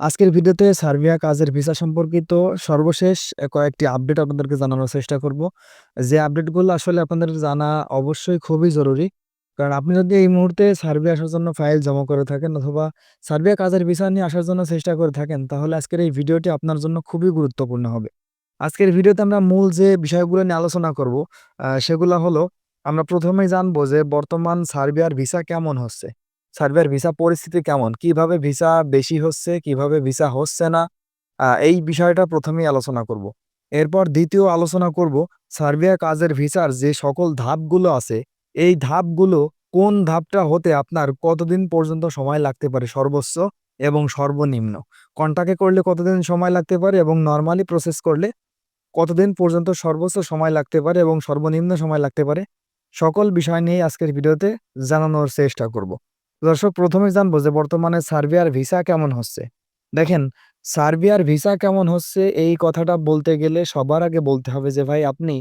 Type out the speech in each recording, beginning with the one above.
আজকের ভিডিওতে সার্বিয়া কাজের ভিসা সম্পর্কিত সর্বশেষ কয়েকটি আপডেট আপনাদেরকে জানানোর চেষ্টা করব। যে আপডেটগুলো আসলে আপনাদের জানা অবশ্যই খুবই জরুরি। কারণ আপনি যদি এই মুহূর্তে সার্বিয়া আসার জন্য ফাইল জমা করে থাকেন অথবা সার্বিয়া কাজের ভিসা নিয়ে আসার জন্য চেষ্টা করে থাকেন, তাহলে আজকের এই ভিডিওটি আপনার জন্য খুবই গুরুত্বপূর্ণ হবে। আজকের ভিডিওতে আমরা মূল যে বিষয়গুলো নিয়ে আলোচনা করব, সেগুলা হলো আমরা প্রথমেই জানব যে বর্তমান সার্বিয়ার ভিসা কেমন হচ্ছে? সার্বিয়ার ভিসা পরিস্থিতি কেমন? কীভাবে ভিসা বেশি হচ্ছে, কীভাবে ভিসা হচ্ছে না? এই বিষয়টা ১ম এই আলোচনা করব। এরপর দ্বিতীয় আলোচনা করব সার্বিয়া কাজের ভিসার যে সকল ধাপগুলো আছে, এই ধাপগুলো কোন ধাপটা হতে আপনার কতদিন পর্যন্ত সময় লাগতে পারে সর্বোচ্চ এবং সর্বনিম্ন? কন্ট্রাক্টে করলে কতদিন সময় লাগতে পারে এবং নরমালি প্রসেস করলে কতদিন পর্যন্ত সর্বোচ্চ সময় লাগতে পারে এবং সর্বনিম্ন সময় লাগতে পারে? সকল বিষয় নিয়েই আজকের ভিডিওতে জানানোর চেষ্টা করব। দর্শক প্রথমে জানব যে বর্তমানে সার্বিয়ার ভিসা কেমন হচ্ছে? দেখেন, সার্বিয়ার ভিসা কেমন হচ্ছে এই কথাটা বলতে গেলে সবার আগে বলতে হবে যে ভাই, আপনি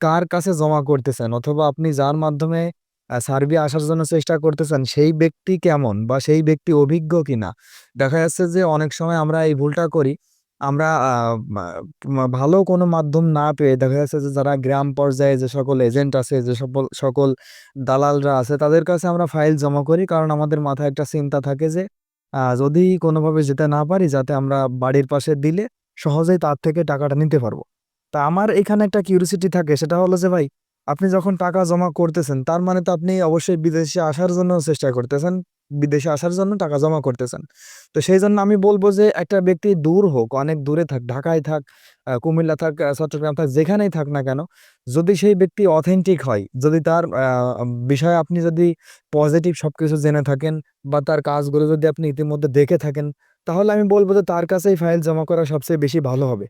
কার কাছে জমা করতেছেন অথবা আপনি যার মাধ্যমে সার্বিয়া আসার জন্য চেষ্টা করতেছেন, সেই ব্যক্তি কেমন বা সেই ব্যক্তি অভিজ্ঞ কিনা? দেখা যাচ্ছে যে অনেক সময় আমরা এই ভুলটা করি। আমরা ভালো কোনো মাধ্যম না পেয়ে দেখা যাচ্ছে যে যারা গ্রাম পর্যায়ে যে সকল এজেন্ট আছে, যে সকল সকল দালালরা আছে তাদের কাছে আমরা ফাইল জমা করি। কারণ আমাদের মাথায় একটা চিন্তা থাকে যে যদি কোনোভাবে যেতে না পারি যাতে আমরা বাড়ির পাশে দিলে সহজেই তার থেকে টাকাটা নিতে পারব। তা আমার এখানে একটা কিউরিওসিটি থাকে সেটা হলো যে ভাই আপনি যখন টাকা জমা করতেছেন তার মানে তো আপনি অবশ্যই বিদেশে আসার জন্য চেষ্টা করতেছেন। বিদেশে আসার জন্য টাকা জমা করতেছেন। তো সেই জন্য আমি বলব যে একটা ব্যক্তি দূর হোক, অনেক দূরে থাক, ঢাকায় থাক, কুমিল্লা থাক, চট্টগ্রাম থাক, যেখানেই থাক না কেন, যদি সেই ব্যক্তি অথেন্টিক হয়, যদি তার বিষয়ে আপনি যদি পজিটিভ সব কিছু জেনে থাকেন বা তার কাজগুলো যদি আপনি ইতিমধ্যে দেখে থাকেন, তাহলে আমি বলব যে তার কাছেই ফাইল জমা করা সবচেয়ে বেশি ভালো হবে।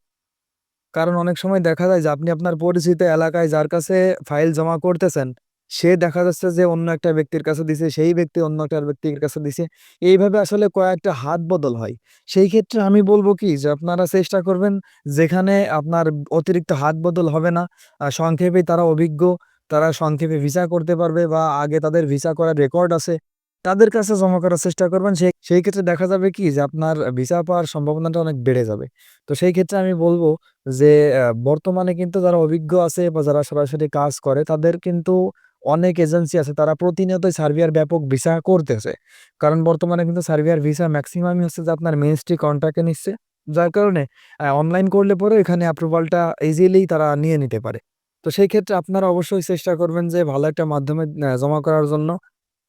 কারণ অনেক সময় দেখা যায় যে আপনি আপনার পরিচিত এলাকায় যার কাছে ফাইল জমা করতেছেন, সে দেখা যাচ্ছে যে অন্য একটা ব্যক্তির কাছে দিছে, সেই ব্যক্তি অন্য একটা ব্যক্তির কাছে দিছে। এইভাবে আসলে কয়েকটা হাত বদল হয়। সেই ক্ষেত্রে আমি বলব কি যে আপনারা চেষ্টা করবেন যেখানে আপনার অতিরিক্ত হাত বদল হবে না, সংক্ষেপে তারা অভিজ্ঞ, তারা সংক্ষেপে ভিসা করতে পারবে বা আগে তাদের ভিসা করার রেকর্ড আছে, তাদের কাছে জমা করার চেষ্টা করবেন। সেই সেই ক্ষেত্রে দেখা যাবে কি যে আপনার ভিসা পাওয়ার সম্ভাবনাটা অনেক বেড়ে যাবে। তো সেই ক্ষেত্রে আমি বলব যে বর্তমানে কিন্তু যারা অভিজ্ঞ আছে বা যারা সরাসরি কাজ করে, তাদের কিন্তু অনেক এজেন্সি আছে, তারা প্রতিনিয়তই সার্বিয়ার ব্যাপক ভিসা করতেছে। কারণ বর্তমানে কিন্তু সার্বিয়ার ভিসা ম্যাক্সিমামই হচ্ছে যে আপনার মিনিস্ট্রি কন্ট্রাক্টে নিচ্ছে। যার কারণে অনলাইন করলে পরে এখানে অ্যাপ্রুভালটা ইজিলি তারা নিয়ে নিতে পারে। তো সেই ক্ষেত্রে আপনারা অবশ্যই চেষ্টা করবেন যে ভালো একটা মাধ্যমে জমা করার জন্য।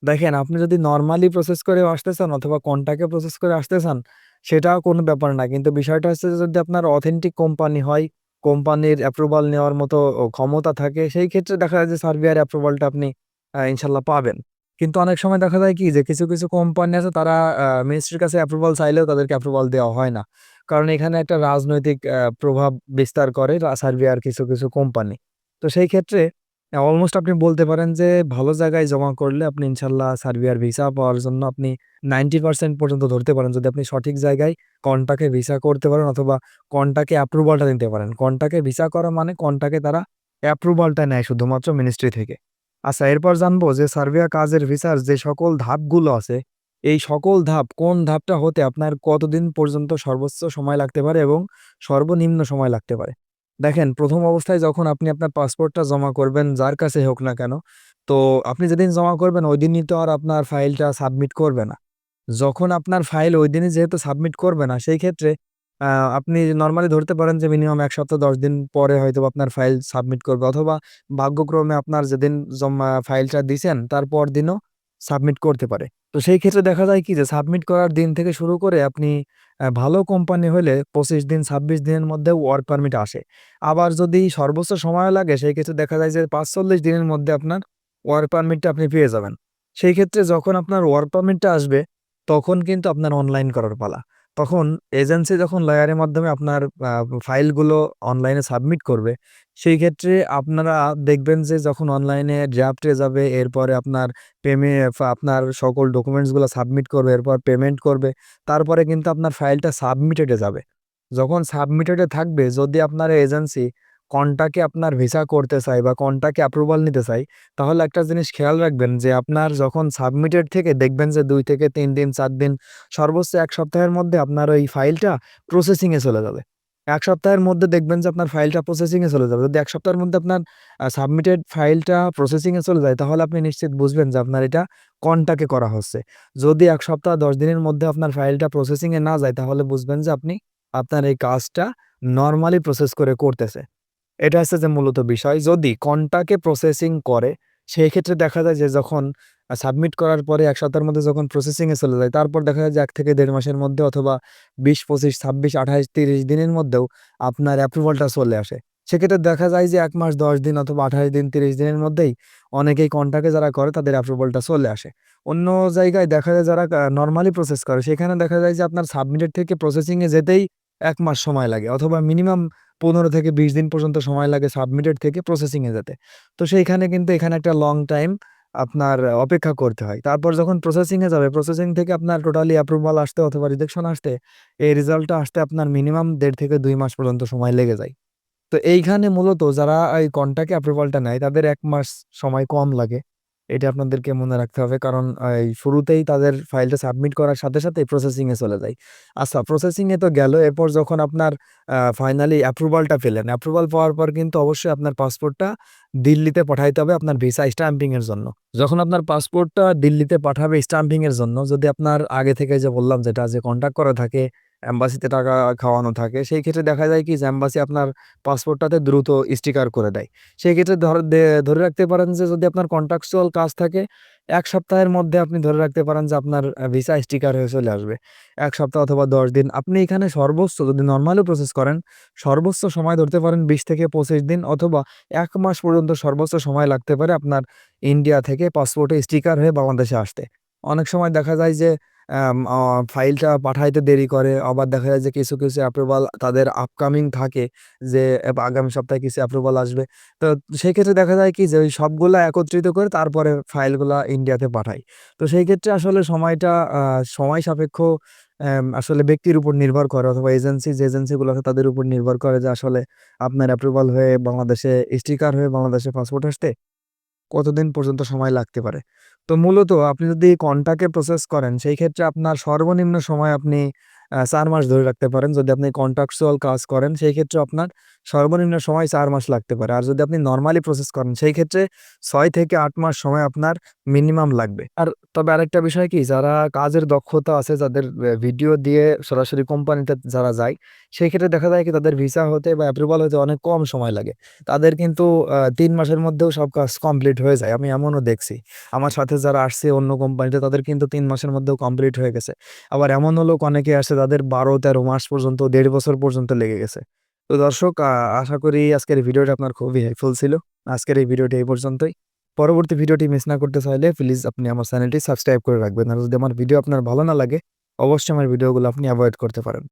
দেখেন আপনি যদি নর্মালি প্রসেস করেও আসতে চান অথবা কন্ট্রাক্টে প্রসেস করে আসতে চান, সেটাও কোনো ব্যাপার না। কিন্তু বিষয়টা হচ্ছে যদি আপনার অথেন্টিক কোম্পানি হয়, কোম্পানির অ্যাপ্রুভাল নেওয়ার মতো ক্ষমতা থাকে, সেই ক্ষেত্রে দেখা যায় যে সার্বিয়ার অ্যাপ্রুভালটা আপনি ইনশাল্লাহ পাবেন। কিন্তু অনেক সময় দেখা যায় কি যে কিছু, কিছু কোম্পানি আছে তারা মিনিস্ট্রির কাছে অ্যাপ্রুভাল চাইলেও তাদেরকে অ্যাপ্রুভাল দেওয়া হয় না। কারণ এখানে একটা রাজনৈতিক প্রভাব বিস্তার করে সার্বিয়ার কিছু, কিছু কোম্পানি। তো সেই ক্ষেত্রে অলমোস্ট আপনি বলতে পারেন যে ভালো জায়গায় জমা করলে আপনি ইনশাল্লাহ সার্বিয়ার ভিসা পাওয়ার জন্য আপনি 90% পর্যন্ত ধরতে পারেন। যদি আপনি সঠিক জায়গায় কন্ট্রাক্টে ভিসা করতে পারেন অথবা কন্ট্রাক্টে অ্যাপ্রুভালটা নিতে পারেন। কন্ট্রাক্টে ভিসা করা মানে কন্ট্রাক্টে তারা অ্যাপ্রুভালটা নেয় শুধুমাত্র মিনিস্ট্রি থেকে। আচ্ছা এরপর জানব যে সার্বিয়া কাজের ভিসার যে সকল ধাপগুলো আছে, এই সকল ধাপ কোন ধাপটা হতে আপনার কতদিন পর্যন্ত সর্বোচ্চ সময় লাগতে পারে এবং সর্বনিম্ন সময় লাগতে পারে? দেখেন প্রথম অবস্থায় যখন আপনি আপনার পাসপোর্টটা জমা করবেন যার কাছে হোক না কেন, তো আপনি যেদিন জমা করবেন ওই দিনই তো আর আপনার ফাইলটা সাবমিট করবে না। যখন আপনার ফাইল ওই দিনই যেহেতু সাবমিট করবে না, সেই ক্ষেত্রে আপনি নর্মালি ধরতে পারেন যে মিনিমাম এক সপ্তাহ ১০ দিন পরে হয়তো আপনার ফাইল সাবমিট করবে অথবা ভাগ্যক্রমে আপনার যেদিন জমা ফাইলটা দিছেন তারপর পরদিনও সাবমিট করতে পারে। তো সেই ক্ষেত্রে দেখা যায় কি যে সাবমিট করার দিন থেকে শুরু করে আপনি ভালো কোম্পানি হলে ২৫ দিন ২৬ দিনের মধ্যে ওয়ার্ক পারমিট আসে। আবার যদি সর্বোচ্চ সময় লাগে, সেই ক্ষেত্রে দেখা যায় যে ৪৫ দিনের মধ্যে আপনার ওয়ার্ক পারমিটটা আপনি পেয়ে যাবেন। সেই ক্ষেত্রে যখন আপনার ওয়ার্ক পারমিটটা আসবে, তখন কিন্তু আপনার অনলাইন করার পালা। তখন এজেন্সি যখন লয়ারের মাধ্যমে আপনার ফাইলগুলো অনলাইনে সাবমিট করবে, সেই ক্ষেত্রে আপনারা দেখবেন যে যখন অনলাইনে ড্রাফটে যাবে এরপরে আপনার পেমে আপনার সকল ডকুমেন্টসগুলো সাবমিট করবে, এরপর পেমেন্ট করবে। তারপরে কিন্তু আপনার ফাইলটা সাবমিটেডে যাবে। যখন সাবমিটেডে থাকবে যদি আপনার এজেন্সি কোনটাকে আপনার ভিসা করতে চাই বা কোনটাকে অ্যাপ্রুভাল নিতে চাই, তাহলে একটা জিনিস খেয়াল রাখবেন যে আপনার যখন সাবমিটেড থেকে দেখবেন যে দুই থেকে তিন দিন ৪ দিন সর্বোচ্চ এক সপ্তাহের মধ্যে আপনার ওই ফাইলটা প্রসেসিংয়ে চলে যাবে। এক সপ্তাহের মধ্যে দেখবেন যে আপনার ফাইলটা প্রসেসিংয়ে চলে যাবে। যদি এক সপ্তাহের মধ্যে আপনার সাবমিটেড ফাইলটা প্রসেসিংয়ে চলে যায় তাহলে আপনি নিশ্চিত বুঝবেন যে আপনার এটা কোনটাকে করা হচ্ছে। যদি এক সপ্তাহ ১০ দিনের মধ্যে আপনার ফাইলটা প্রসেসিংয়ে না যায় তাহলে বুঝবেন যে আপনি আপনার এই কাজটা নর্মালি প্রসেস করে করতেছে। এটা হচ্ছে যে মূলত বিষয়। যদি কোনটাকে প্রসেসিং করে সেই ক্ষেত্রে দেখা যায় যে যখন সাবমিট করার পরে এক সপ্তাহের মধ্যে যখন প্রসেসিং এ চলে যায় তারপর দেখা যায় যে এক থেকে দেড় মাসের মধ্যে অথবা ২০, ২৫, ২৬, ২৮, ৩০ দিনের মধ্যেও আপনার অ্যাপ্রুভালটা চলে আসে। সেক্ষেত্রে দেখা যায় যে এক মাস ১০ দিন অথবা ২৮ দিন ৩০ দিনের মধ্যেই অনেকেই কোনটাকে যারা করে তাদের অ্যাপ্রুভালটা চলে আসে। অন্য জায়গায় দেখা যায় যারা নর্মালি প্রসেস করে সেখানে দেখা যায় যে আপনার সাবমিটেড থেকে প্রসেসিংয়ে যেতেই এক মাস সময় লাগে অথবা মিনিমাম ১৫ থেকে ২০ দিন পর্যন্ত সময় লাগে সাবমিটেড থেকে প্রসেসিংয়ে যেতে। তো সেইখানে কিন্তু এখানে একটা লং টাইম আপনার অপেক্ষা করতে হয়। তারপর যখন প্রসেসিংয়ে যাবে প্রসেসিং থেকে আপনার টোটালি অ্যাপ্রুভাল আসতে অথবা রিজেকশন আসতে, এই রেজাল্টটা আসতে আপনার মিনিমাম দেড় থেকে দুই মাস পর্যন্ত সময় লেগে যায়। তো এইখানে মূলত যারা এই কোনটাকে অ্যাপ্রুভালটা নেয়, তাদের এক মাস সময় কম লাগে। এটা আপনাদেরকে মনে রাখতে হবে। কারণ এই শুরুতেই তাদের ফাইলটা সাবমিট করার সাথে, সাথেই প্রসেসিং এ চলে যায়। আচ্ছা প্রসেসিং এ তো গেল এরপর যখন আপনার ফাইনালি অ্যাপ্রুভালটা পেলেন। অ্যাপ্রুভাল পাওয়ার পর কিন্তু অবশ্যই আপনার পাসপোর্টটা দিল্লিতে পাঠাইতে হবে আপনার ভিসা স্ট্যাম্পিং এর জন্য। যখন আপনার পাসপোর্টটা দিল্লিতে পাঠাবে স্ট্যাম্পিং এর জন্য যদি আপনার আগে থেকে যে বললাম যেটা যে কন্ট্যাক্ট করা থাকে, এম্বাসিতে টাকা খাওয়ানো থাকে সেই ক্ষেত্রে দেখা যায় কি যে, এম্বাসি আপনার পাসপোর্টটাতে দ্রুত স্টিকার করে দেয়। সেক্ষেত্রে ধর, দে, ধরে রাখতে পারেন যে, যদি আপনার কন্ট্রাকচুয়াল কাজ থাকে, এক সপ্তাহের মধ্যে আপনি ধরে রাখতে পারেন যে, আপনার ভিসা স্টিকার হয়ে চলে আসবে। এক সপ্তাহ অথবা ১০ দিন। আপনি এখানে সর্বোচ্চ যদি নর্মালও প্রসেস করেন, সর্বোচ্চ সময় ধরতে পারেন ২০ থেকে ২৫ দিন অথবা এক মাস পর্যন্ত সর্বোচ্চ সময় লাগতে পারে আপনার ইন্ডিয়া থেকে পাসপোর্টে স্টিকার হয়ে বাংলাদেশে আসতে। অনেক সময় দেখা যায় যে ফাইলটা পাঠাইতে দেরি করে। আবার দেখা যায় যে কিছু, কিছু অ্যাপ্রুভাল তাদের আপকামিং থাকে যে আগামী সপ্তাহে কিছু অ্যাপ্রুভাল আসবে। তো সেক্ষেত্রে দেখা যায় কি যে ওই সবগুলা একত্রিত করে তারপরে ফাইলগুলা ইন্ডিয়াতে পাঠায়। তো সেই ক্ষেত্রে আসলে সময়টা সময় সাপেক্ষ আসলে ব্যক্তির উপর নির্ভর করে অথবা এজেন্সি যে এজেন্সিগুলো আছে তাদের উপর নির্ভর করে যে আসলে আপনার অ্যাপ্রুভাল হয়ে বাংলাদেশে স্টিকার হয়ে বাংলাদেশে পাসপোর্ট আসতে কতদিন পর্যন্ত সময় লাগতে পারে। তো মূলত আপনি যদি কন্টাকে প্রসেস করেন, সেই ক্ষেত্রে আপনার সর্বনিম্ন সময় আপনি ৪ মাস ধরে রাখতে পারেন। যদি আপনি কন্ট্রাকচুয়াল কাজ করেন, সেই ক্ষেত্রে আপনার সর্বনিম্ন সময় ৪ মাস লাগতে পারে। আর যদি আপনি নরমালি প্রসেস করেন, সেই ক্ষেত্রে ৬ থেকে আট মাস সময় আপনার মিনিমাম লাগবে। আর তবে আরেকটা বিষয় কি, যারা কাজের দক্ষতা আছে, যাদের ভিডিও দিয়ে সরাসরি কোম্পানিতে যারা যায়, সেই ক্ষেত্রে দেখা যায় কি, তাদের ভিসা হতে বা অ্যাপ্রুভাল হতে অনেক কম সময় লাগে। তাদের কিন্তু তিন মাসের মধ্যেও সব কাজ কমপ্লিট হয়ে যায়। আমি এমনও দেখছি। আমার সাথে যারা আসছে অন্য কোম্পানিতে তাদের কিন্তু তিন মাসের মধ্যেও কমপ্লিট হয়ে গেছে। আবার এমনও লোক অনেকে আসে তাদের ১২-১৩ মাস পর্যন্ত, দেড় বছর পর্যন্ত লেগে গেছে। তো দর্শক আশা করি আজকের ভিডিওটা আপনার খুবই হেল্পফুল ছিল। আজকের এই ভিডিওটি এই পর্যন্তই। পরবর্তী ভিডিওটি মিস না করতে চাইলে প্লিজ আপনি আমার চ্যানেলটি সাবস্ক্রাইব করে রাখবেন। আর যদি আমার ভিডিও আপনার ভালো না লাগে, অবশ্যই আমার ভিডিওগুলো আপনি অ্যাভয়েড করতে পারেন।